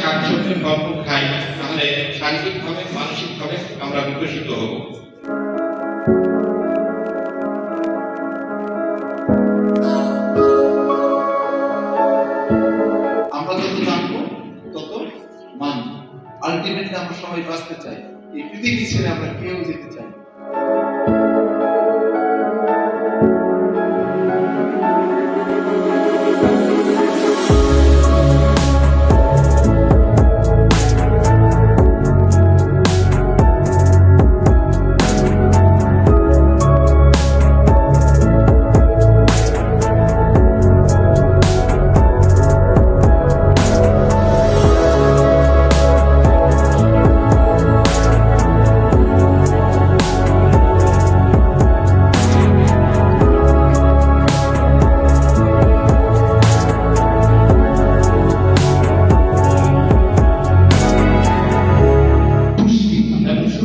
শাক সবজি ভরপুর খাই, তাহলে শারীরিকভাবে, মানসিকভাবে আমরা বিকশিত হব। আমরা যত জানব, তত আলটিমেটলি আমরা সবাই বাঁচতে চাই। এই পৃথিবী ছেড়ে আমরা কেউ যেতে চাই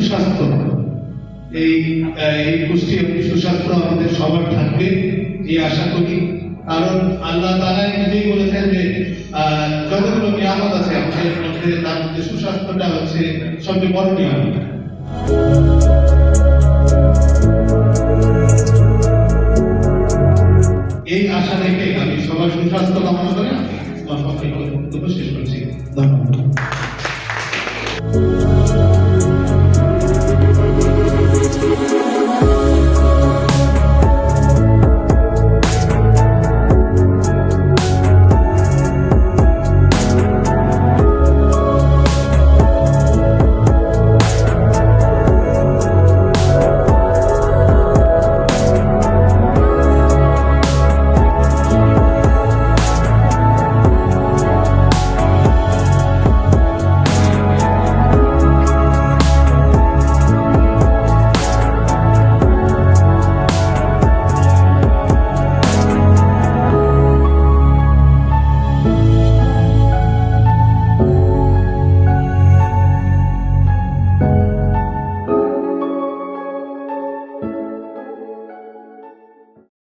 সুস্বাস্থ্য। এই এই পুষ্টি এবং সুস্বাস্থ্য আমাদের সবার থাকবে, এই আশা করি। কারণ আল্লাহ তাআলা নিজেই বলেছেন যে যতগুলো নিয়ামত আছে, আমাদের মধ্যে তার মধ্যে সুস্বাস্থ্যটা হচ্ছে সবচেয়ে বড় নিয়ামত। এই আশা রেখে আমি সবার সুস্বাস্থ্য কামনা করে আমার পক্ষে বক্তব্য শেষ করছি। ধন্যবাদ।